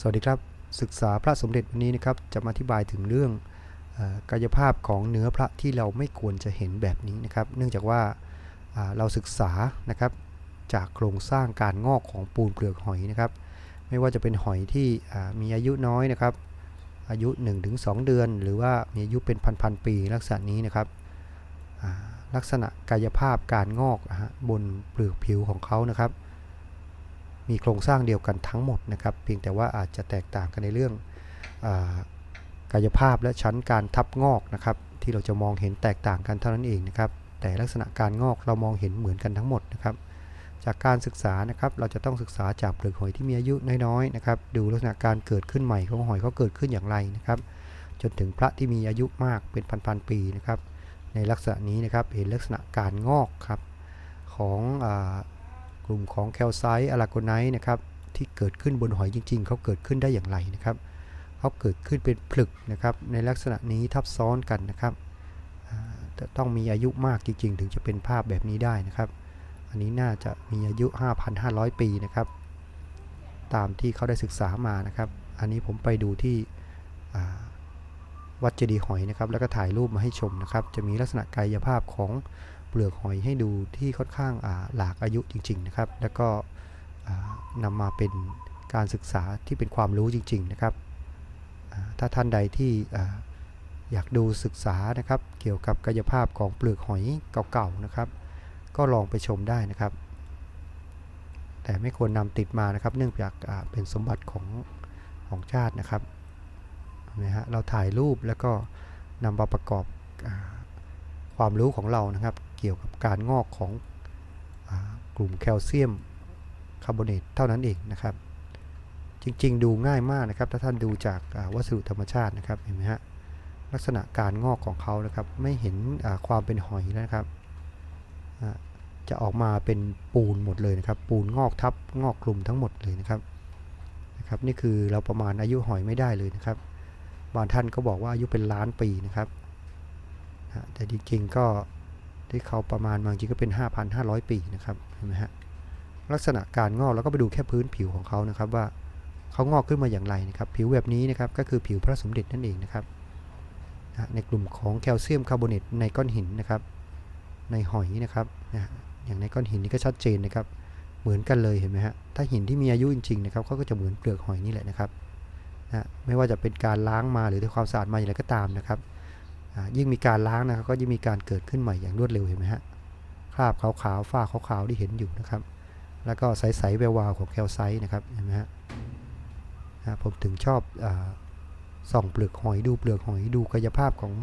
สวัสดีครับ ศึกษาพระสมเด็จวันนี้นะครับจะมาอธิบายถึงเรื่องอกายภาพของเนื้อพระที่เราไม่ควรจะเห็นแบบนี้นะครับ เนื่องจากว่าเราศึกษานะครับจากโครงสร้างการงอกของปูนเปลือกหอยนะครับ ไม่ว่าจะเป็นหอยที่มีอายุน้อยนะครับ อายุ 1-2 เดือน หรือว่ามีอายุเป็นพันๆปีลักษณะนี้นะครับลักษณะกายภาพการงอกบนเปลือกผิวของเขานะครับ มีโครงสร้างเดียวกันทั้งหมดนะครับเพียงแต่ว่าอาจจะแตกต่างกันในเรื่องอกายภาพและชั้นการทับงอกนะครับที่เราจะมองเห็นแตกต่างกันเท่านั้นเองนะครับแต่ลักษณะการงอกเรามองเห็นเหมือนกันทั้งหมดนะครับจากการศึกษานะครับเราจะต้องศึกษาจากเปลือกหอยที่มีอายุน้อยๆนะครับดูลักษณะการเกิดขึ้นใหม่ของหอยเขาเกิดขึ้นอย่างไรนะครับจนถึงพระที่มีอายุมากเป็นพันๆปีนะครับในลักษณะนี้นะครับเห็นลักษณะการงอกครับของอ กลุ่มของแคลไซต์อะลาโกไนต์นะครับที่เกิดขึ้นบนหอยจริง ๆ เขาเกิดขึ้นได้อย่างไรนะครับเขาเกิดขึ้นเป็นผลึกนะครับในลักษณะนี้ทับซ้อนกันนะครับจะต้องมีอายุมากจริง ๆ ถึงจะเป็นภาพแบบนี้ได้นะครับ อันนี้น่าจะมีอายุ 5,500 ปีนะครับ ตามที่เขาได้ศึกษามานะครับ อันนี้ผมไปดูที่วัดเจดีย์หอยนะครับ แล้วก็ถ่ายรูปมาให้ชมนะครับ จะมีลักษณะกายภาพของ เปลือกหอยให้ดูที่ค่อนข้างาหลากอายุจริง ๆ นะครับ แล้วก็นำมาเป็นการศึกษาที่เป็นความรู้จริง ๆ นะครับ ถ้าท่านใดที่อ่อยากดูศึกษานะครับ เกี่ยวกับกายภาพของเปลือกหอยเก่าๆนะครับ ก็ลองไปชมได้นะครับ แต่ไม่ควรนำติดมานะครับ เนื่องจากเป็นสมบัติของของชาตินะครับนะฮะเราถ่ายรูปแล้วก็นำมาประกอบอความรู้ของเรานะครับ เกี่ยวกับการงอกของอกลุ่มแคลเซียมคาร์บอเนตเท่านั้นเองนะครับ จริงๆ ดูง่ายมากนะครับ ถ้าท่านดูจากาวัสดุธรรมชาตินะครับเห็นไหมฮะลักษณะการงอกของเขานะครับ ไม่เห็นความเป็นหอยแล้วนะครับจะออกมาเป็นปูนหมดเลยนะครับ ปูนงอกทับงอกกลุ่มทั้งหมดเลยนะครับนะครับ นี่คือเราประมาณอายุหอยไม่ได้เลยนะครับบางท่านก็บอกว่าอายุเป็นล้านปีนะครับแต่จริงๆก็ ที่เขาประมาณบางทีก็เป็น 5,500 ปีนะครับเห็นไหมฮะลักษณะการงอกเราก็ไปดูแค่พื้นผิวของเขานะครับว่าเขางอกขึ้นมาอย่างไรนะครับ ผิวแบบนี้นะครับก็คือผิวพระสมเด็จนั่นเองนะครับในกลุ่มของแคลเซียมคาร์บอเนตในก้อนหินนะครับ ในหอยนะครับอย่างในก้อนหินนี่ก็ชัดเจนนะครับ เหมือนกันเลยเห็นไหมฮะถ้าหินที่มีอายุจริงๆนะครับเขาก็จะเหมือนเปลือกหอยนี่แหละนะครับนะไม่ว่าจะเป็นการล้างมาหรือด้วยความสะอาดมาอย่างไรก็ตามนะครับ ยิ่งมีการล้างนะครับก็ยิ่งมีการเกิดขึ้นใหม่อย่างรวดเร็วเห็นไหมฮะคราบขาวๆฝ้าขาวๆที่เห็นอยู่นะครับ แล้วก็ใสๆแวววาวของแคลไซต์นะครับเห็นไหมฮะผมถึงชอบอส่องเปลือกหอยดูเปลือกหอยดูกายภาพของ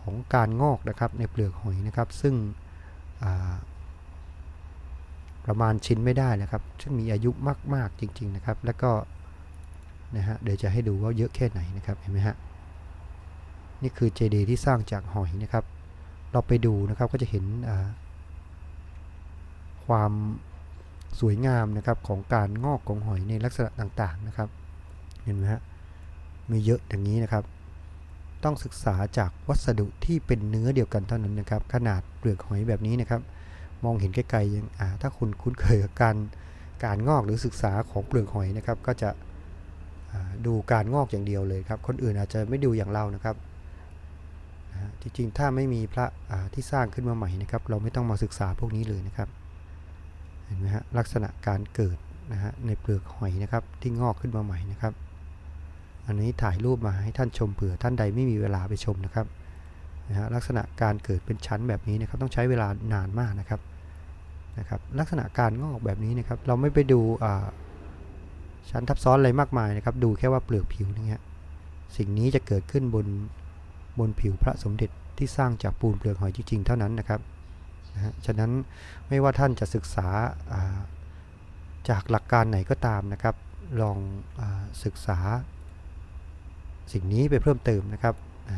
ของการงอกนะครับในเปลือกหอยนะครับ ซึ่งประมาณชิ้นไม่ได้นะครับ ซึ่งมีอายุมาก ๆ จริง ๆ นะครับ แล้วก็นะฮะเดี๋ยวจะให้ดูว่าเยอะแค่ไหนนะครับเห็นไหมฮะ นี่คือเจดีย์ที่สร้างจากหอยนะครับ เราไปดูนะครับก็จะเห็นความสวยงามนะครับของการงอกของหอยในลักษณะต่างๆนะครับ เห็นไหมฮะมีเยอะอย่างนี้นะครับ ต้องศึกษาจากวัสดุที่เป็นเนื้อเดียวกันเท่านั้นนะครับ ขนาดเปลือกหอยแบบนี้นะครับ มองเห็นไกลๆยังอ่าถ้าคุณคุ้นเคยกับการการงอกหรือศึกษาของเปลือกหอยนะครับ ก็จะดูการงอกอย่างเดียวเลยครับ คนอื่นอาจจะไม่ดูอย่างเรานะครับ จริงๆ ถ้าไม่มีพระที่สร้างขึ้นมาใหม่นะครับ เราไม่ต้องมาศึกษาพวกนี้เลยนะครับเห็นไหมฮะลักษณะการเกิดนะฮะในเปลือกหอยนะครับที่งอกขึ้นมาใหม่นะครับ อันนี้ถ่ายรูปมาให้ท่านชมเผื่อท่านใดไม่มีเวลาไปชมนะครับนะฮะลักษณะการเกิดเป็นชั้นแบบนี้นะครับต้องใช้เวลานานมากนะครับนะครับลักษณะการงอกแบบนี้นะครับเราไม่ไปดูชั้นทับซ้อนอะไรมากมายนะครับ ดูแค่ว่าเปลือกผิวนี่ฮะสิ่งนี้จะเกิดขึ้นบน บนผิวพระสมเด็จที่สร้างจากปูนเปลือกหอยจริงๆเท่านั้นนะครับนะฮะฉะนั้นไม่ว่าท่านจะศึกษาาจากหลักการไหนก็ตามนะครับ ลองอศึกษา สิ่งนี้ไปเพิ่มเติมนะครับนะ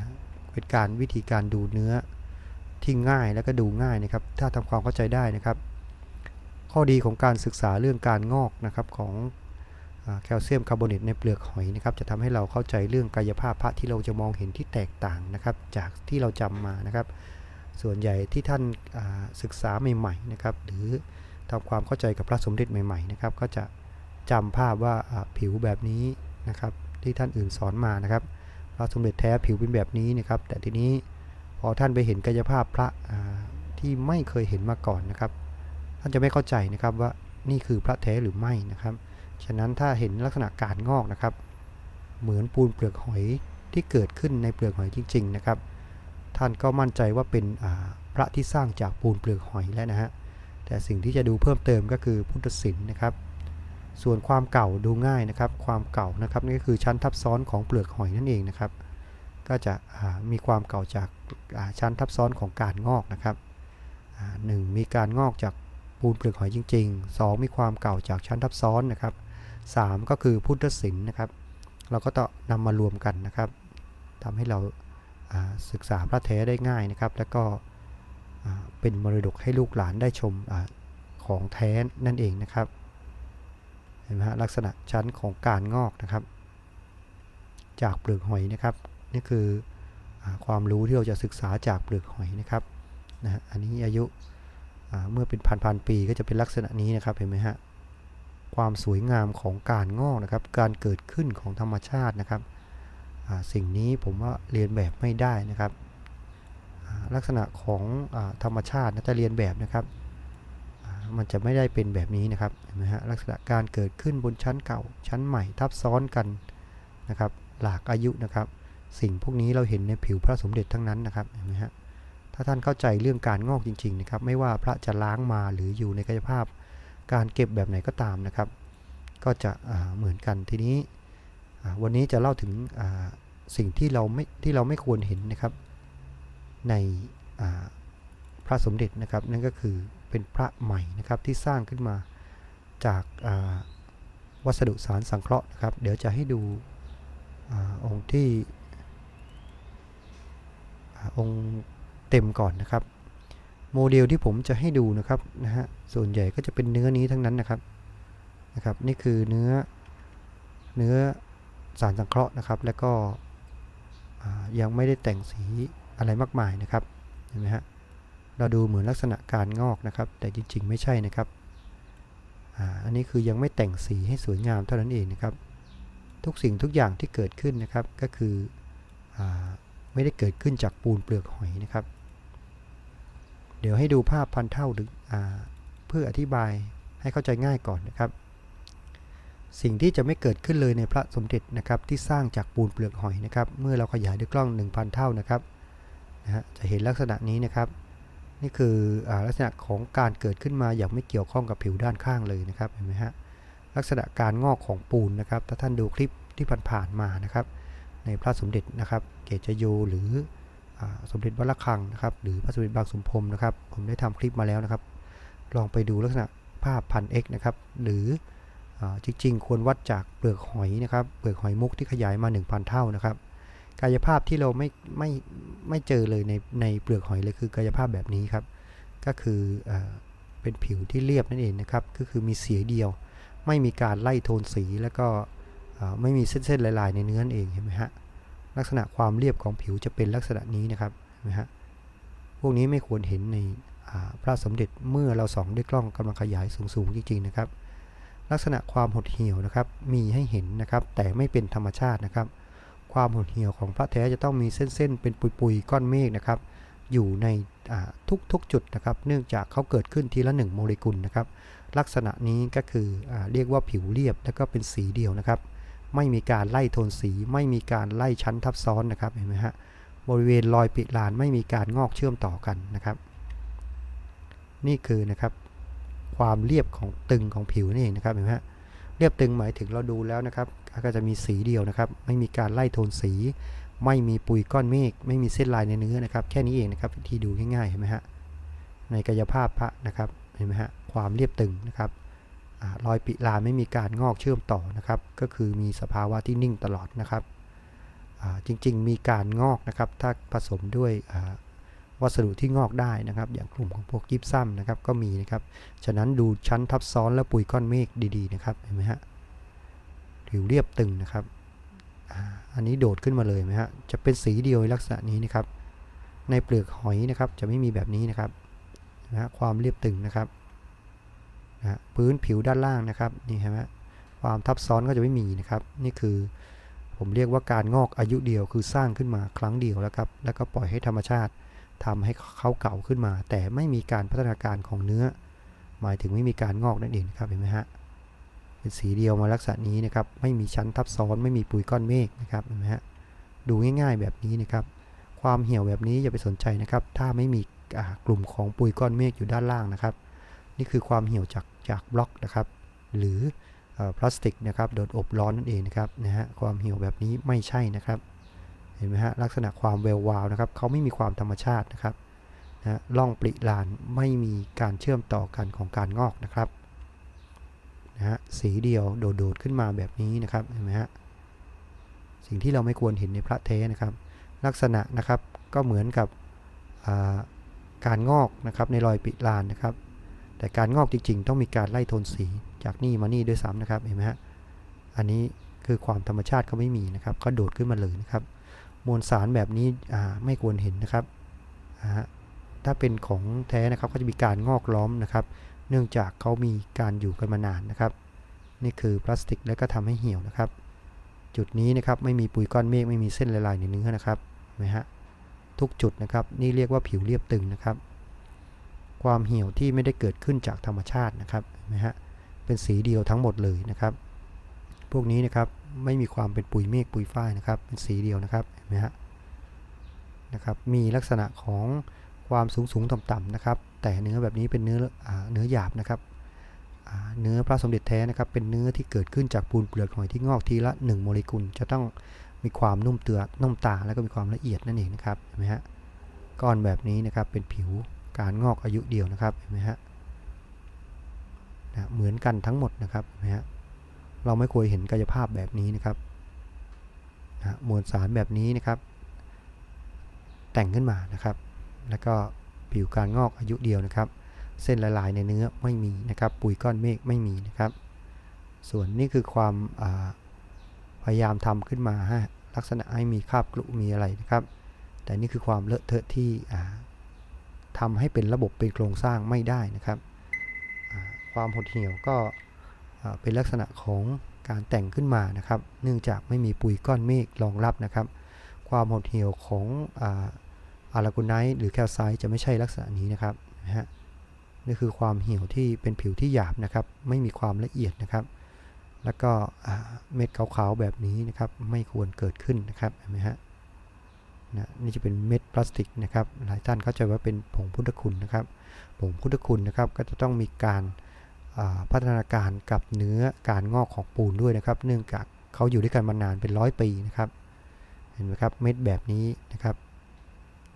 เป็นการวิธีการดูเนื้อที่ง่ายแล้วก็ดูง่ายนะครับ ถ้าทำความเข้าใจได้นะครับ ข้อดีของการศึกษาเรื่องการงอกนะครับของ แคลเซียมคาร์บอเนตในเปลือกหอยนะครับจะทำให้เราเข้าใจเรื่องกายภาพพระที่เราจะมองเห็นที่แตกต่างนะครับ จากที่เราจำมานะครับ ส่วนใหญ่ที่ท่านาศึกษาใหม่ๆนะครับหรือทำความเข้าใจกับพระสมเด็จใหม่ๆนะครับก็จะจำภาพว่าาผิวแบบนี้นะครับที่ท่านอื่นสอนมานะครับ พระสมเด็จแท้ผิวเป็นแบบนี้นะครับ แต่ทีนี้พอท่านไปเห็นกายภาพพระที่ไม่เคยเห็นมาก่อนนะครับ ท่านจะไม่เข้าใจนะครับว่านี่คือพระแท้หรือไม่นะครับ ฉะนั้นถ้าเห็นลักษณะการงอกนะครับ เหมือนปูนเปลือกหอยที่เกิดขึ้นในเปลือกหอยจริง ๆ นะครับ ท่านก็มั่นใจว่าเป็นพระที่สร้างจากปูนเปลือกหอยแล้วนะฮะแต่สิ่งที่จะดูเพิ่มเติมก็คือพุทธศิลป์นะครับ ส่วนความเก่าดูง่ายนะครับ ความเก่านะครับนี่ก็คือชั้นทับซ้อนของเปลือกหอยนั่นเองนะครับ ก็จะมีความเก่าจากชั้นทับซ้อนของการงอกนะครับหนึ่งมีการงอกจากปูนเปลือกหอยจริง ๆ 2 มีความเก่าจากชั้นทับซ้อนนะครับ 3 ก็คือพุทธศิลป์นะครับ เราก็ต้องนำมารวมกันนะครับทำให้เราาศึกษาพระแท้ได้ง่ายนะครับ แล้วก็เป็นมรดกให้ลูกหลานได้ชมอของแท้นั่นเองนะครับ เห็นไหมฮะลักษณะชั้นของการงอกนะครับ จากเปลือกหอยนะครับ นี่คืออความรู้ที่เราจะศึกษาจากเปลือกหอยนะครับนะอันนี้อายุเมื่อเป็นพันๆปีก็จะเป็นลักษณะนี้นะครับเห็นไหมฮะ ความสวยงามของการงอกนะครับ การเกิดขึ้นของธรรมชาตินะครับสิ่งนี้ผมว่าเรียนแบบไม่ได้นะครับลักษณะของอธรรมชาตินะจะเรียนแบบนะครับ มันจะไม่ได้เป็นแบบนี้นะครับเห็นไหมฮะลักษณะการเกิดขึ้นบนชั้นเก่า ชั้นใหม่ทับซ้อนกันนะครับ หลากอายุนะครับ สิ่งพวกนี้เราเห็นในผิวพระสมเด็จทั้งนั้นนะครับเห็นไหมฮะถ้าท่านเข้าใจเรื่องการงอกจริง ๆ นะครับ ไม่ว่าพระจะล้างมาหรืออยู่ในกายภาพ การเก็บแบบไหนก็ตามนะครับ ก็จะเหมือนกันทีนี้วันนี้จะเล่าถึงสิ่งที่เราไม่ที่เราไม่ควรเห็นนะครับ ในพระสมเด็จนะครับ นั่นก็คือเป็นพระใหม่นะครับที่สร้างขึ้นมาจากาวัสดุสารสังเคราะห์นะครับ เดี๋ยวจะให้ดูอองค์ที่อองค์เต็มก่อนนะครับ โมเดลที่ผมจะให้ดูนะครับนะฮะส่วนใหญ่ก็จะเป็นเนื้อนี้ทั้งนั้นนะครับนะครับ นี่คือเนื้อเนื้อสารสังเคราะห์นะครับ แล้วก็ยังไม่ได้แต่งสีอะไรมากมายนะครับเห็นไหมฮะเราดูเหมือนลักษณะการงอกนะครับ แต่จริง ๆ ไม่ใช่นะครับอันนี้คือยังไม่แต่งสีให้สวยงามเท่านั้นเองนะครับ ทุกสิ่งทุกอย่างที่เกิดขึ้นนะครับก็คืออไม่ได้เกิดขึ้นจากปูนเปลือกหอยนะครับ เดี๋ยวให้ดูภาพพันเท่าหรืออเพื่ออธิบายให้เข้าใจง่ายก่อนนะครับ สิ่งที่จะไม่เกิดขึ้นเลยในพระสมเด็จนะครับที่สร้างจากปูนเปลือกหอยนะครับ เมื่อเราขยายด้วยกล้อง 1,000 เท่านะครับนะฮะจะเห็นลักษณะนี้นะครับ นี่คืออลักษณะของการเกิดขึ้นมาอย่างไม่เกี่ยวข้องกับผิวด้านข้างเลยนะครับเห็นไหมฮะลักษณะการงอกของปูนนะครับ ถ้าท่านดูคลิปที่ผ่านๆมานะครับ ในพระสมเด็จนะครับ เกจโยหรือ สมเด็จวัดระฆังนะครับ หรือพระสมเด็จบางสมพมนะครับ ผมได้ทำคลิปมาแล้วนะครับ ลองไปดูลักษณะภาพพันเอกนะครับ หรืออจริงๆ ควรวัดจากเปลือกหอยนะครับ เปลือกหอยมุกที่ขยายมา 1,000 เท่านะครับ กายภาพที่เราไม่ไม่ไม่เจอเลยในในเปลือกหอยเลยคือกายภาพแบบนี้ครับ ก็คือเอเป็นผิวที่เรียบนั่นเองนะครับ ก็คือมีสีเดียว ไม่มีการไล่โทนสีแล้วก็ไม่มีเส้นๆลายๆ ในเนื้อนั่นเองเห็นไหมฮะ ลักษณะความเรียบของผิวจะเป็นลักษณะนี้นะครับนไหมฮะพวกนี้ไม่ควรเห็นในพระสมเด็จเมื่อเราส่องด้วยกล้องกำลังขยายสูงๆจริงๆนะครับ ลักษณะความหดเหี่ยวนะครับ มีให้เห็นนะครับ แต่ไม่เป็นธรรมชาตินะครับ ความหดเหี่ยวของพระแท้จะต้องมีเส้นๆ เป็นปุยๆก้อนเมฆนะครับ อยู่ในทุกๆจุดนะครับ เนื่องจากเขาเกิดขึ้นทีละ1โมเลกุลนะครับ ลักษณะนี้ก็คืออเรียกว่าผิวเรียบแล้วก็เป็นสีเดียวนะครับ ไม่มีการไล่โทนสี ไม่มีการไล่ชั้นทับซ้อนนะครับเห็นไหมฮะบริเวณรอยปิดลานไม่มีการงอกเชื่อมต่อกันนะครับ นี่คือนะครับความเรียบของตึงของผิวนี่เองนะครับเห็นไหมฮะเรียบตึงหมายถึงเราดูแล้วนะครับ ก็จะมีสีเดียวนะครับ ไม่มีการไล่โทนสี ไม่มีปุยก้อนเมฆไม่มีเส้นลายในเนื้อนะครับ แค่นี้เองนะครับวิธีดูง่ายๆเห็นไหมฮะในกายภาพพระนะครับเห็นไหมฮะความเรียบตึงนะครับ รอยปิลาไม่มีการงอกเชื่อมต่อนะครับ ก็คือมีสภาวะที่นิ่งตลอดนะครับ จริงๆ มีการงอกนะครับ ถ้าผสมด้วยวัสดุที่งอกได้นะครับ อย่างกลุ่มของพวกยิปซัมนะครับก็มีนะครับ ฉะนั้นดูชั้นทับซ้อนและปุยก้อนเมฆดีๆนะครับเห็นไหมฮะผิวเรียบตึงนะครับ อันนี้โดดขึ้นมาเลยไหมฮะ จะเป็นสีเดียวในลักษณะนี้นะครับ ในเปลือกหอยนะครับจะไม่มีแบบนี้นะครับนะฮะความเรียบตึงนะครับ นะพื้นผิวด้านล่างนะครับนี่เห็นไหมความทับซ้อนก็จะไม่มีนะครับ นี่คือผมเรียกว่าการงอกอายุเดียวคือสร้างขึ้นมาครั้งเดียวแล้วครับ แล้วก็ปล่อยให้ธรรมชาติทำให้เขาเก่าขึ้นมา แต่ไม่มีการพัฒนาการของเนื้อ หมายถึงไม่มีการงอกนั่นเองครับเห็นไหมฮะเป็นสีเดียวมาลักษณะนี้นะครับ ไม่มีชั้นทับซ้อนไม่มีปุ๋ยก้อนเมฆนะครับเห็นไหมฮะดูง่ายๆแบบนี้นะครับ ความเหี่ยวแบบนี้อย่าไปสนใจนะครับ ถ้าไม่มีกลุ่มของปุ๋ยก้อนเมฆอยู่ด้านล่างนะครับ นี่คือความเหี่ยวจาก จากบล็อกนะครับ หรืออพลาสติกนะครับโดนอบร้อนนั่นเองนะครับนะฮะความเหี่ยวแบบนี้ไม่ใช่นะครับ เห็นไหมฮะลักษณะความแวววาวนะครับเขาไม่มีความธรรมชาตินะครับนะฮะล่องปริลานไม่มีการเชื่อมต่อกันของการงอกนะครับนะฮะสีเดียวโดดๆขึ้นมาแบบนี้นะครับเห็นไหมฮะสิ่งที่เราไม่ควรเห็นในพระเทนะครับ ลักษณะนะครับก็เหมือนกับการงอกนะครับในรอยปริลานนะครับ แต่การงอกจริง ๆ ต้องมีการไล่โทนสีจากนี่มานี่ด้วยซ้ำนะครับเห็นไหมฮะอันนี้คือความธรรมชาติเขาไม่มีนะครับ ก็โดดขึ้นมาเลยนะครับ มวลสารแบบนี้ไม่ควรเห็นนะครับถ้าเป็นของแท้นะครับก็จะมีการงอกล้อมนะครับ เนื่องจากเขามีการอยู่กันมานานนะครับ นี่คือพลาสติกแล้วก็ทำให้เหี่ยวนะครับ จุดนี้นะครับไม่มีปุ๋ยก้อนเมฆไม่มีเส้นละลายในเนื้อนะครับเห็นไหมฮะทุกจุดนะครับ นี่เรียกว่าผิวเรียบตึงนะครับ ความเหี่ยวที่ไม่ได้เกิดขึ้นจากธรรมชาตินะครับเห็นไหมฮะเป็นสีเดียวทั้งหมดเลยนะครับ พวกนี้นะครับไม่มีความเป็นปุ๋ยเมฆปุ๋ยฝ้ายนะครับ เป็นสีเดียวนะครับเห็นไหมฮะนะครับมีลักษณะของความสูงสูงต่ำต่ำๆนะครับ แต่เนื้อแบบนี้เป็นเนื้อเนื้อหยาบนะครับเนื้อพระสมเด็จแท้นะครับ เป็นเนื้อที่เกิดขึ้นจากปูนเปลือกหอยที่งอกทีละ 1 โมเลกุล จะต้องมีความนุ่มเตือนุ่มตา แล้วก็มีความละเอียดนั่นเองนะครับเห็นไหมฮะก้อนแบบนี้นะครับเป็นผิว การงอกอายุเดียวนะครับเห็นไหมฮะนะเหมือนกันทั้งหมดนะครับเห็นไหมฮะเราไม่ควรเห็นกายภาพแบบนี้นะครับนะมวลสารแบบนี้นะครับ แต่งขึ้นมานะครับ แล้วก็ผิวการงอกอายุเดียวนะครับ เส้นละลายในเนื้อไม่มีนะครับ ปุ๋ยก้อนเมฆไม่มีนะครับ ส่วนนี่คือความาพยายามทำขึ้นมาฮะลักษณะให้มีคราบกลุมีอะไรนะครับ แต่นี่คือความเลอะเทอะที่ อ่าทำให้เป็นระบบเป็นโครงสร้างไม่ได้นะครับ ความหดเหี่ยวก็เป็นลักษณะของการแต่งขึ้นมานะครับ เนื่องจากไม่มีปุ๋ยก้อนเมฆรองรับนะครับ ความหดเหี่ยวของอารากูไนท์หรือแคลไซต์จะไม่ใช่ลักษณะนี้นะครับนะฮะนี่คือความเหี่ยวที่เป็นผิวที่หยาบนะครับ ไม่มีความละเอียดนะครับ แล้วก็เม็ดขาวๆแบบนี้นะครับ ไม่ควรเกิดขึ้นนะครับเห็นไหมฮะ นะนี่จะเป็นเม็ดพลาสติกนะครับ หลายท่านเข้าใจว่าเป็นผงพุทธคุณนะครับ ผงพุทธคุณนะครับก็จะต้องมีการพัฒนาการกับเนื้อการงอกของปูนด้วยนะครับ เนื่องจากเขาอยู่ด้วยกันมานานเป็นร้อยปีนะครับ เห็นไหมครับเม็ดแบบนี้นะครับ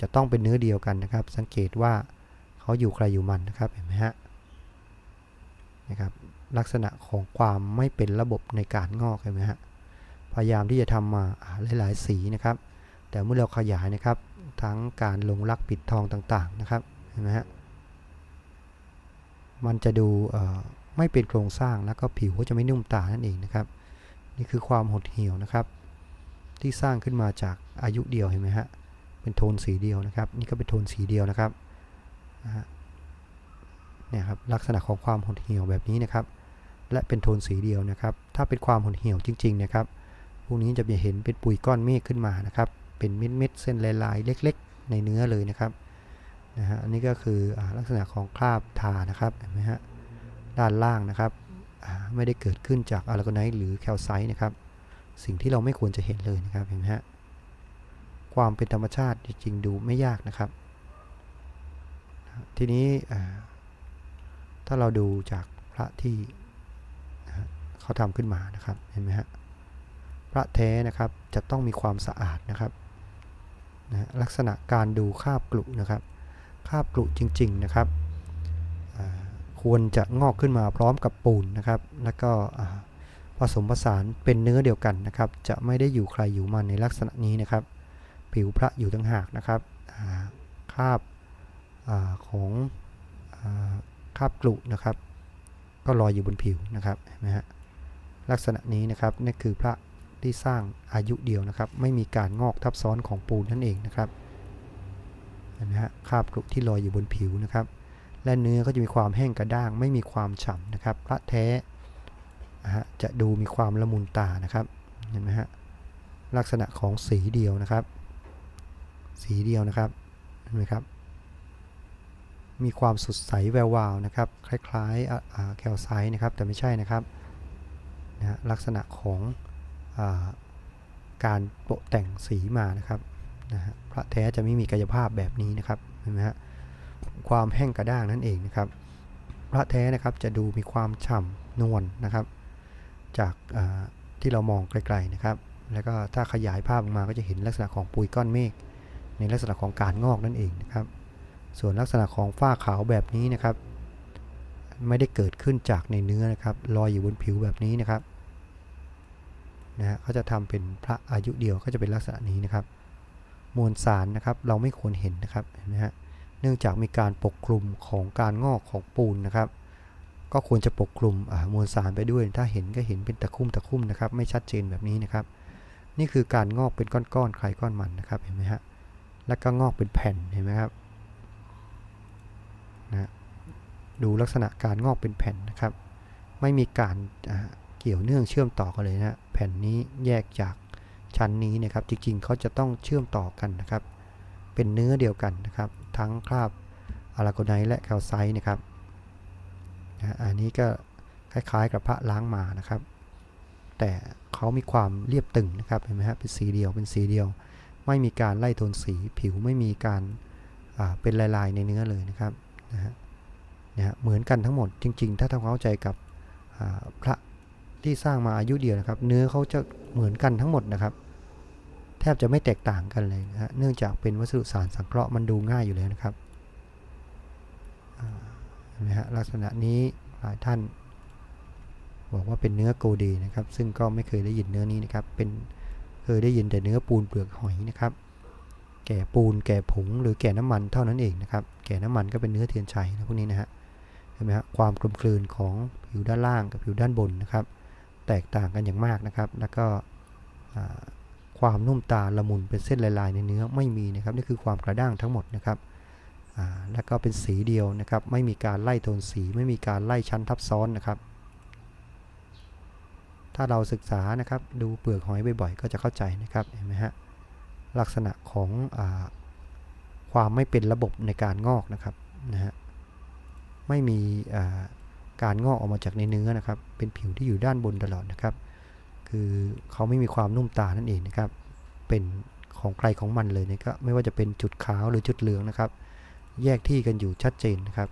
จะต้องเป็นเนื้อเดียวกันนะครับ สังเกตว่าเขาอยู่ใครอยู่มันนะครับเห็นไหมฮะนะครับลักษณะของความไม่เป็นระบบในการงอกเห็นไหมฮะพยายามที่จะทำมาอ่าหลายๆ สีนะครับ แต่เมื่อเราขยายนะครับ ทั้งการลงรักปิดทองต่างๆนะครับเห็นไหมฮะมันจะดูไม่เป็นโครงสร้างแล้วก็ผิวก็จะไม่นุ่มตานั่นเองนะครับ นี่คือความหดเหี่ยวนะครับ ที่สร้างขึ้นมาจากอายุเดียวเห็นไหมฮะเป็นโทนสีเดียวนะครับ นี่ก็เป็นโทนสีเดียวนะครับนะฮะเนี่ยครับลักษณะของความหดเหี่ยวแบบนี้นะครับ และเป็นโทนสีเดียวนะครับ ถ้าเป็นความหดเหี่ยวจริง ๆ นะครับพวกนี้จะเห็นเป็นปุยก้อนเมฆขึ้นมานะครับ เป็นเม็ดๆเส้นลายๆ เล็ก ๆ ในเนื้อเลยนะครับนะฮะอันนี้ก็คืออลักษณะของคราบทานะครับเห็นไหมฮะด้านล่างนะครับไม่ได้เกิดขึ้นจากอาร์โกไนท์หรือแคลไซต์นะครับ สิ่งที่เราไม่ควรจะเห็นเลยนะครับเห็นไหมฮะความเป็นธรรมชาติจริงๆดูไม่ยากนะครับ ทีนี้ถ้าเราดูจากพระที่เขาทำขึ้นมานะครับเห็นไหมฮะพระแท้นะครับจะต้องมีความสะอาดนะครับ นะลักษณะการดูคาบกลุนะครับ คาบกรุจริง ๆนะครับ ควรจะงอกขึ้นมาพร้อมกับปูนนะครับ แล้วก็ผสมผสานเป็นเนื้อเดียวกันนะครับ จะไม่ได้อยู่ใครอยู่มันในลักษณะนี้นะครับ ผิวพระอยู่ต่างหากนะครับคาบอของคาบกรุนะครับ ก็ลอยอยู่บนผิวนะครับเห็นไหมฮะลักษณะนี้นะครับนี่คือพระ ที่สร้างอายุเดียวนะครับ ไม่มีการงอกทับซ้อนของปูนนั่นเองนะครับนไหมฮะคราบกรุที่ลอยอยู่บนผิวนะครับ และเนื้อก็จะมีความแห้งกระด้าง ไม่มีความฉ่ำนะครับพระแท้นะฮะจะดูมีความละมุนตานะครับเห็นไหมฮะลักษณะของสีเดียวนะครับ สีเดียวนะครับเห็นไหมครับ มีความสดใสแวววาวนะครับ คล้ายๆแคลไซต์นะครับแต่ไม่ใช่นะครับนะฮะลักษณะของ การโปะแต่งสีมานะครับนะฮะพระแท้จะไม่มีกายภาพแบบนี้นะครับเห็นไหมฮะความแห้งกระด้างนั่นเองนะครับ พระแท้นะครับจะดูมีความฉ่ำนวลนะครับ จากาที่เรามองไกลๆนะครับ แล้วก็ถ้าขยายภาพออกมาก็จะเห็นลักษณะของปุยก้อนเมฆในลักษณะของการงอกนั่นเองนะครับ ส่วนลักษณะของฝ้าขาวแบบนี้นะครับ ไม่ได้เกิดขึ้นจากในเนื้อนะครับลอยอยู่บนผิวแบบนี้นะครับ นะฮะเขาจะทำเป็นพระอายุเดียวก็จะเป็นลักษณะนี้นะครับ มวลสารนะครับเราไม่ควรเห็นนะครับเนไหมฮะเนื่องจากมีการปกคลุมของการงอกของปูนนะครับ ก็ควรจะปกคลุมมวลสารไปด้วย ถ้าเห็นก็เห็นเป็นตะคุ่มตะคุ่มนะครับ ไม่ชัดเจนแบบนี้นะครับ นี่คือการงอกเป็นก้อนๆใครก้อนมันนะครับเห็นไหมฮะแล้วก็งอกเป็นแผ่นเห็นไหมครับนะดูลักษณะการงอกเป็นแผ่นนะครับ ไม่มีการเกี่ยวเนื่องเชื่อมต่อกันเลยนะ แผ่นนี้แยกจากชั้นนี้นะครับจริงๆเขาจะต้องเชื่อมต่อกันนะครับ เป็นเนื้อเดียวกันนะครับ ทั้งคราบอะลาโกไนท์และแคลไซต์นะครับอันนี้ก็คล้ายๆกับพระล้างมานะครับ แต่เขามีความเรียบตึงนะครับเห็นไหมฮะเป็นสีเดียวเป็นสีเดียว ไม่มีการไล่โทนสีผิวไม่มีการเป็นลายๆในเนื้อเลยนะครับนะฮะเหมือนกันทั้งหมดจริง ๆ ถ้าทำความเข้าใจกับพระ ที่สร้างมาอายุเดียวนะครับ เนื้อเขาจะเหมือนกันทั้งหมดนะครับ แทบจะไม่แตกต่างกันเลยนะฮะเนื่องจากเป็นวัสดุสารสังเคราะห์มันดูง่ายอยู่แล้วนะครับเห็นไหมฮะลักษณะนี้หลายท่าน บอกว่าเป็นเนื้อโกดีนะครับ ซึ่งก็ไม่เคยได้ยินเนื้อนี้นะครับเป็นเคยได้ยินแต่เนื้อปูนเปลือกหอยนะครับ แก่ปูนแก่ผงหรือแก่น้ำมันเท่านั้นเองนะครับ แก่น้ำมันก็เป็นเนื้อเทียนชัยนะพวกนี้นะฮะเห็นไหมฮะความกลมกลืนของผิวด้านล่างกับผิวด้านบนนะครับ แตกต่างกันอย่างมากนะครับ แล้วก็ความนุ่มตาละมุนเป็นเส้นลายๆในเนื้อไม่มีนะครับนี่คือความกระด้างทั้งหมดนะครับแล้วก็เป็นสีเดียวนะครับ ไม่มีการไล่โทนสี ไม่มีการไล่ชั้นทับซ้อนนะครับ ถ้าเราศึกษานะครับดูเปลือกหอยบ่อยๆ ก็จะเข้าใจนะครับเห็นไหมฮะลักษณะของอความไม่เป็นระบบในการงอกนะครับนะฮะไม่มีอ่า การงอกออกมาจากในเนื้อนะครับ เป็นผิวที่อยู่ด้านบนตลอดนะครับ คือเขาไม่มีความนุ่มตานั่นเองนะครับ เป็นของใครของมันเลยนะครับไม่ว่าจะเป็นจุดขาวหรือจุดเหลืองนะครับ แยกที่กันอยู่ชัดเจนนะครับ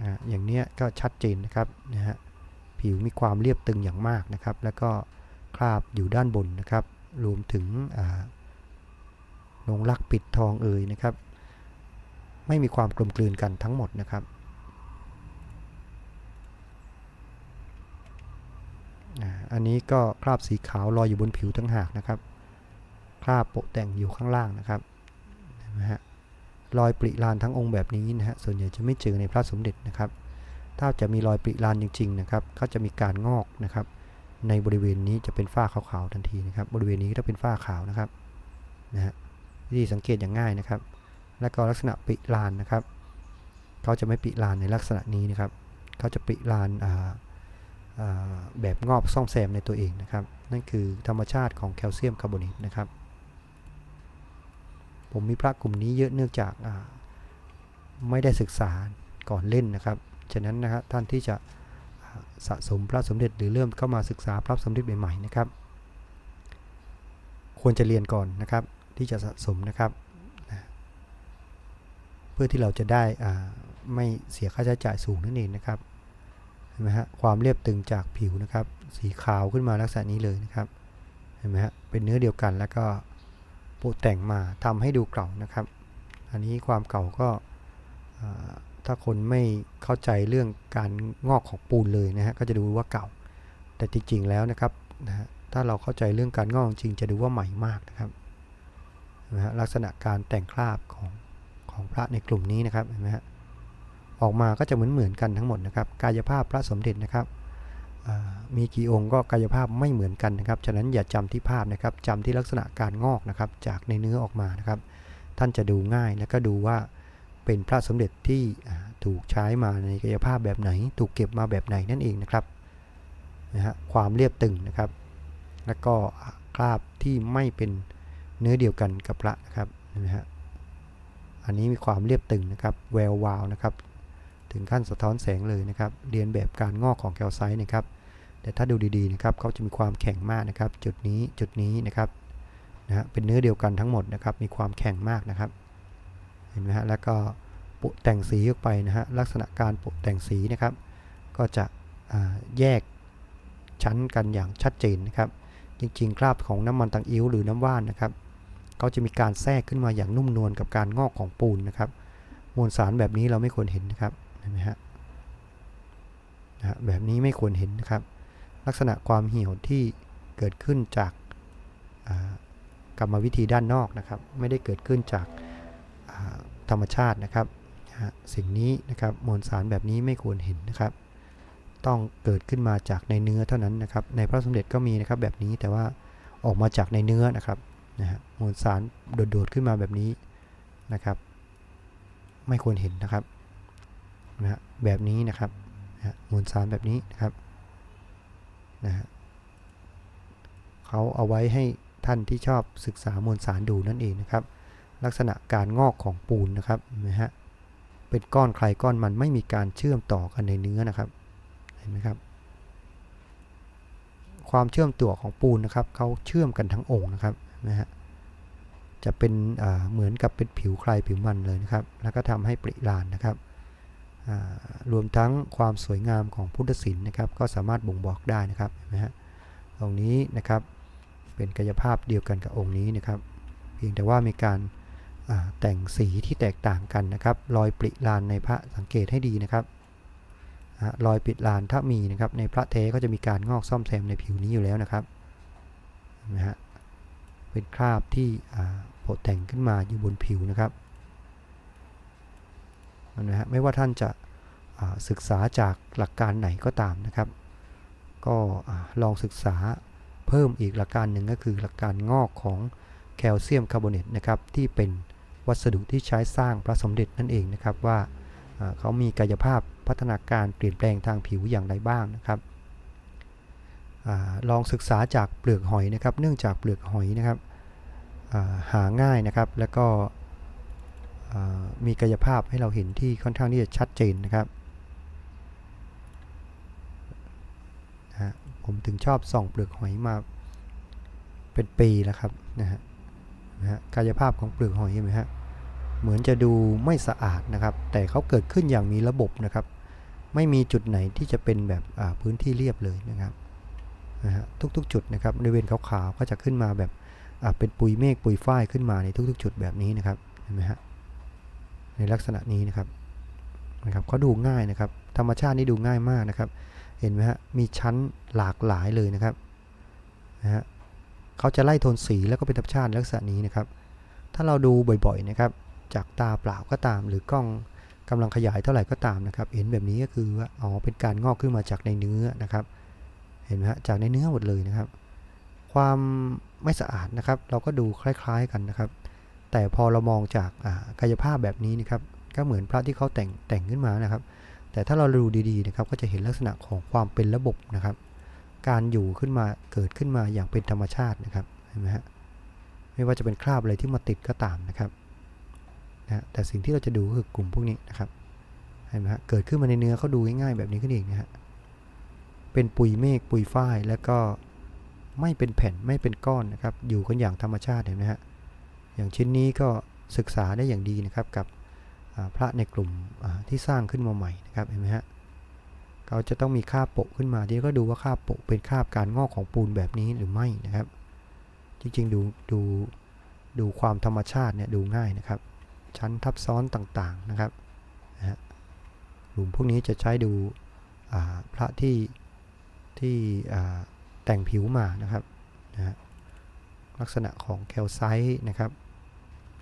ออย่างเนี้ยก็ชัดเจนนะครับนะฮะผิวมีความเรียบตึงอย่างมากนะครับ แล้วก็คราบอยู่ด้านบนนะครับ รวมถึงลงลักปิดทองเอ่ยนะครับ ไม่มีความกลมกลืนกันทั้งหมดนะครับ อันนี้ก็คราบสีขาวลอยอยู่บนผิวทั้งหากนะครับ คราบโปะแต่งอยู่ข้างล่างนะครับนไหมฮะรอยปริลานทั้งองค์แบบนี้นะฮะ ส่วนใหญ่จะไม่เจอในพระสมเด็จนะครับ ถ้าจะมีรอยปริลานจริงๆนะครับ ก็จะมีการงอกนะครับ ในบริเวณนี้จะเป็นฝ้าขาวๆทันทีนะครับ บริเวณนี้ก็จะเป็นฝ้าขาวนะครับ นะฮะวิธีสังเกตอย่างง่ายนะครับ แล้วก็ลักษณะปริลานนะครับ เขาจะไม่ปริลานในลักษณะนี้นะครับ เขาจะปริลานอ่า แบบงอบซ่อมแซมในตัวเองนะครับ นั่นคือธรรมชาติของแคลเซียมคาร์บอเนตนะครับ ผมมีพระกลุ่มนี้เยอะเนื่องจากไม่ได้ศึกษาก่อนเล่นนะครับ ฉะนั้นนะครับท่านที่จะสะสมพระสมเด็จหรือเริ่มเข้ามาศึกษาพระสมเด็จใหม่ๆนะครับ ควรจะเรียนก่อนนะครับที่จะสะสมนะครับนะเพื่อที่เราจะได้ไม่เสียค่าใช้จ่ายสูงนั่นเองนะครับ ไหมฮะความเรียบตึงจากผิวนะครับ สีขาวขึ้นมาลักษณะนี้เลยนะครับเห็นไหมฮะเป็นเนื้อเดียวกันแล้วก็โปะแต่งมาทำให้ดูเก่านะครับ อันนี้ความเก่าก็ถ้าคนไม่เข้าใจเรื่องการงอกของปูนเลยนะฮะก็จะดูว่าเก่า แต่จริงๆแล้วนะครับนะฮะถ้าเราเข้าใจเรื่องการงอกจริงจะดูว่าใหม่มากนะครับนะฮะลักษณะการแต่งคราบของของพระในกลุ่มนี้นะครับเห็นไหมฮะ ออกมาก็จะเหมือนเหมือนกันทั้งหมดนะครับ กายภาพพระสมเด็จนะครับมีกี่องค์ก็กายภาพไม่เหมือนกันนะครับ ฉะนั้นอย่าจำที่ภาพนะครับจำที่ลักษณะการงอกนะครับ จากในเนื้อออกมานะครับ ท่านจะดูง่ายแล้วก็ดูว่าเป็นพระสมเด็จที่ถูกใช้มาในกายภาพแบบไหน ถูกเก็บมาแบบไหนนั่นเองนะครับนะฮะความเรียบตึงนะครับ แล้วก็คราบที่ไม่เป็นเนื้อเดียวกันกับพระนะครับนะฮะอันนี้มีความเรียบตึงนะครับ แวววาวนะครับ ถึงขั้นสะท้อนแสงเลยนะครับ เรียนแบบการงอกของแคลไซต์นะครับ แต่ถ้าดูดีๆนะครับเขาจะมีความแข็งมากนะครับ จุดนี้จุดนี้นะครับนะฮะเป็นเนื้อเดียวกันทั้งหมดนะครับ มีความแข็งมากนะครับ เห็นไหมฮะแล้วก็ปุแต่งสีออกไปนะฮะลักษณะการปุแต่งสีนะครับ ก็จะแยกชั้นกันอย่างชัดเจนนะครับ จริงๆ คราบของน้ำมันตังอิ้วหรือน้ำว่านนะครับเขาจะมีการแทรกขึ้นมาอย่างนุ่มนวลกับการงอกของปูนนะครับมวลสารแบบนี้เราไม่ควรเห็นนะครับ นไหมฮะนะฮะแบบนี้ไม่ควรเห็นนะครับ ลักษณะความเหี่ยวที่เกิดขึ้นจากกรรมวิธีด้านนอกนะครับ ไม่ได้เกิดขึ้นจากาธรรมชาตินะครับนะะสิ่งนี้นะครับมวลสารแบบนี้ไม่ควรเห็นนะครับ ต้องเกิดขึ้นมาจากในเนื้อเท่านั้นนะครับ ในพระสมเด็จก็มีนะครับแบบนี้แต่ว่าออกมาจากในเนื้อนะครับนะฮะมวลสารโดดๆขึ้นมาแบบนี้นะครับ ไม่ควรเห็นนะครับ นะฮะแบบนี้นะครับนะมวลสารแบบนี้นะครับนะฮะเขาเอาไว้ให้ท่านที่ชอบศึกษามวลสารดูนั่นเองนะครับ ลักษณะการงอกของปูนนะครับเห็นไหมฮะเป็นก้อนใครก้อนมันไม่มีการเชื่อมต่อกันในเนื้อนะครับเห็นไหมครับ ความเชื่อมตัวของปูนนะครับเขาเชื่อมกันทั้งองค์นะครับนะฮะจะเป็นเหมือนกับเป็นผิวใครผิวมันเลยนะครับ แล้วก็ทำให้ปริลานนะครับ รวมทั้งความสวยงามของพุทธศิลป์นะครับ ก็สามารถบ่งบอกได้นะครับนไหมฮะตรงนี้นะครับเป็นกายภาพเดียวกันกับองค์นี้นะครับ เพียงแต่ว่ามีการแต่งสีที่แตกต่างกันนะครับ รอยปริลานในพระสังเกตให้ดีนะครับรอยปิดลานถ้ามีนะครับในพระเทก็จะมีการงอกซ่อมแซมในผิวนี้อยู่แล้วนะครับนะฮะเป็นคราบที่โผล่แต่งขึ้นมาอยู่บนผิวนะครับ นะฮะไม่ว่าท่านจะศึกษาจากหลักการไหนก็ตามนะครับ ก็ลองศึกษาเพิ่มอีกหลักการหนึ่งก็คือหลักการงอกของแคลเซียมคาร์บอเนตนะครับที่เป็นวัสดุที่ใช้สร้างพระสมเด็จนั่นเองนะครับว่าเขามีกายภาพพัฒนาการเปลี่ยนแปลงทางผิวอย่างไรบ้างนะครับอลองศึกษาจากเปลือกหอยนะครับ เนื่องจากเปลือกหอยนะครับหาง่ายนะครับ แล้วก็ มีกายภาพให้เราเห็นที่ค่อนข้างที่จะชัดเจนนะครับนะผมถึงชอบส่องเปลือกหอยมาเป็นปีแล้วครับนะฮะนะฮะกายภาพของเปลือกหอยเห็นไหมฮะเหมือนจะดูไม่สะอาดนะครับ แต่เขาเกิดขึ้นอย่างมีระบบนะครับ ไม่มีจุดไหนที่จะเป็นแบบพื้นที่เรียบเลยนะครับนะฮะทุกๆ จุดนะครับบริเวณขาวๆก็จะขึ้นมาแบบเป็นปุยเมฆปุยฝ้ายขึ้นมาในทุกๆ จุดแบบนี้นะครับเห็นไหมฮะ ในลักษณะนี้นะครับนะครับเขาดูง่ายนะครับ ธรรมชาตินี่ดูง่ายมากนะครับ เห็นไหมฮะมีชั้นหลากหลายเลยนะครับนะฮะเขาจะไล่โทนสีแล้วก็เป็นธรรมชาติลักษณะนี้นะครับ ถ้าเราดูบ่อยๆนะครับ จากตาเปล่าก็ตาม หรือกล้องกำลังขยายเท่าไหร่ก็ตามนะครับ เห็นแบบนี้ก็คือว่าอ๋อเป็นการงอกขึ้นมาจากในเนื้อนะครับ เห็นไหมฮะจากในเนื้อหมดเลยนะครับ ความไม่สะอาดนะครับ เราก็ดูคล้าย ๆกันนะครับ แต่พอเรามองจากกายภาพแบบนี้นะครับ ก็เหมือนพระที่เขาแต่งแต่งขึ้นมานะครับ แต่ถ้าเราดูดีๆนะครับ ก็จะเห็นลักษณะของความเป็นระบบนะครับ การอยู่ขึ้นมาเกิดขึ้นมาอย่างเป็นธรรมชาตินะครับเห็นไหมฮะไม่ว่าจะเป็นคราบอะไรที่มาติดก็ตามนะครับนะฮะแต่สิ่งที่เราจะดูก็คือกลุ่มพวกนี้นะครับเห็นไหมฮะเกิดขึ้นมาในเนื้อเขาดูง่ายๆแบบนี้ขึ้นเองนะฮะเป็นปุยเมฆปุยฝ้ายแล้วก็ไม่เป็นแผ่นไม่เป็นก้อนนะครับ อยู่กันอย่างธรรมชาติเห็นไหมฮะ อย่างชิ้นนี้ก็ศึกษาได้อย่างดีนะครับกับพระในกลุ่มที่สร้างขึ้นมาใหม่นะครับเห็นไหมฮะเขาจะต้องมีคราโปะขึ้นมาทีนี้ก็ดูว่าคราโปะเป็นคราบการงอกของปูนแบบนี้หรือไม่นะครับ จริงๆดูดูดูความธรรมชาติเนี่ยดูง่ายนะครับ ชั้นทับซ้อนต่างๆนะครับนะฮะหลุมพวกนี้จะใช้ดูพระที่ที่แต่งผิวมานะครับนะฮะลักษณะของแคลไซต์นะครับ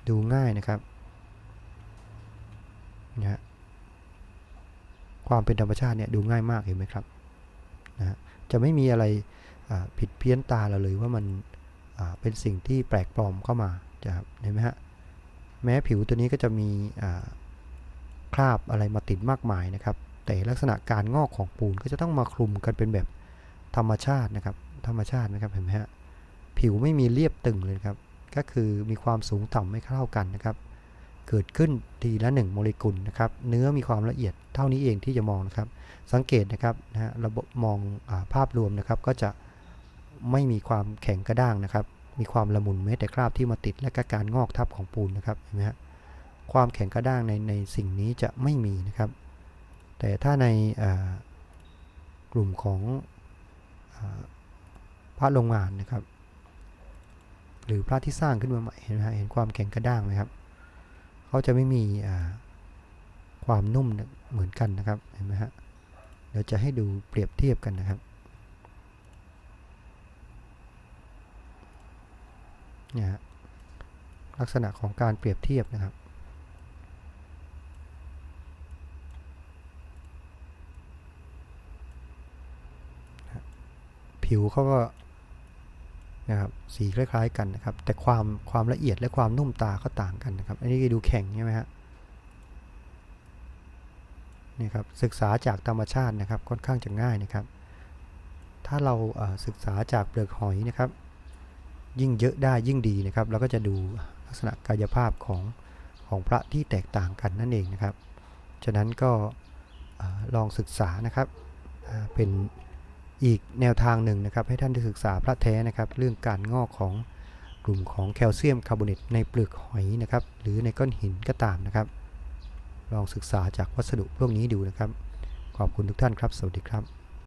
ดูง่ายนะครับนะฮะความเป็นธรรมชาติเนี่ยดูง่ายมากเห็นไหมครับนะฮะจะไม่มีอะไรผิดเพี้ยนตาเราเลยว่ามันเป็นสิ่งที่แปลกปลอมเข้ามาจะเห็นไหมฮะแม้ผิวตัวนี้ก็จะมีคราบอะไรมาติดมากมายนะครับ แต่ลักษณะการงอกของปูนก็จะต้องมาคลุมกันเป็นแบบธรรมชาตินะครับ ธรรมชาตินะครับเห็นไหมฮะผิวไม่มีเรียบตึงเลยครับ ก็คือมีความสูงต่ำไม่เท่ากันนะครับ เกิดขึ้นทีละ 1 โมเลกุลนะครับ เนื้อมีความละเอียดเท่านี้เองที่จะมองนะครับ สังเกตนะครับนะฮะระบบมองอภาพรวมนะครับก็จะไม่มีความแข็งกระด้างนะครับ มีความละมุนแม้แต่คราบที่มาติดและก็การงอกทับของปูนนะครับเห็นไหมฮะความแข็งกระด้างในในสิ่งนี้จะไม่มีนะครับ แต่ถ้าในกลุ่มของอาพระโรงงานนะครับ หรือพระที่สร้างขึ้นมาใหม่เห็นไหมฮะเห็นความแข็งกระด้างไหมครับเขาจะไม่มีความนุ่มเหมือนกันนะครับเห็นไหมฮะเดี๋ยวจะให้ดูเปรียบเทียบกันนะครับเนี่ยฮะลักษณะของการเปรียบเทียบนะครับผิวเขาก็ นะครับสีคล้ายๆ กันนะครับ แต่ความความละเอียดและความนุ่มตาก็ต่างกันนะครับ อันนี้ดูแข็งใช่ไหมฮะนี่ครับศึกษาจากธรรมชาตินะครับค่อนข้างจะง่ายนะครับ ถ้าเราศึกษาจากเปลือกหอยนะครับ ยิ่งเยอะได้ยิ่งดีนะครับเราก็จะดูลักษณะกายภาพของของพระที่แตกต่างกันนั่นเองนะครับ ฉะนั้นก็ลองศึกษานะครับเป็น อีกแนวทางหนึ่งนะครับ ให้ท่านได้ศึกษาพระแท้นะครับ เรื่องการงอกของกลุ่มของแคลเซียมคาร์บอเนตในเปลือกหอยนะครับ หรือในก้อนหินก็ตามนะครับ ลองศึกษาจากวัสดุพวกนี้ดูนะครับ ขอบคุณทุกท่านครับ สวัสดีครับ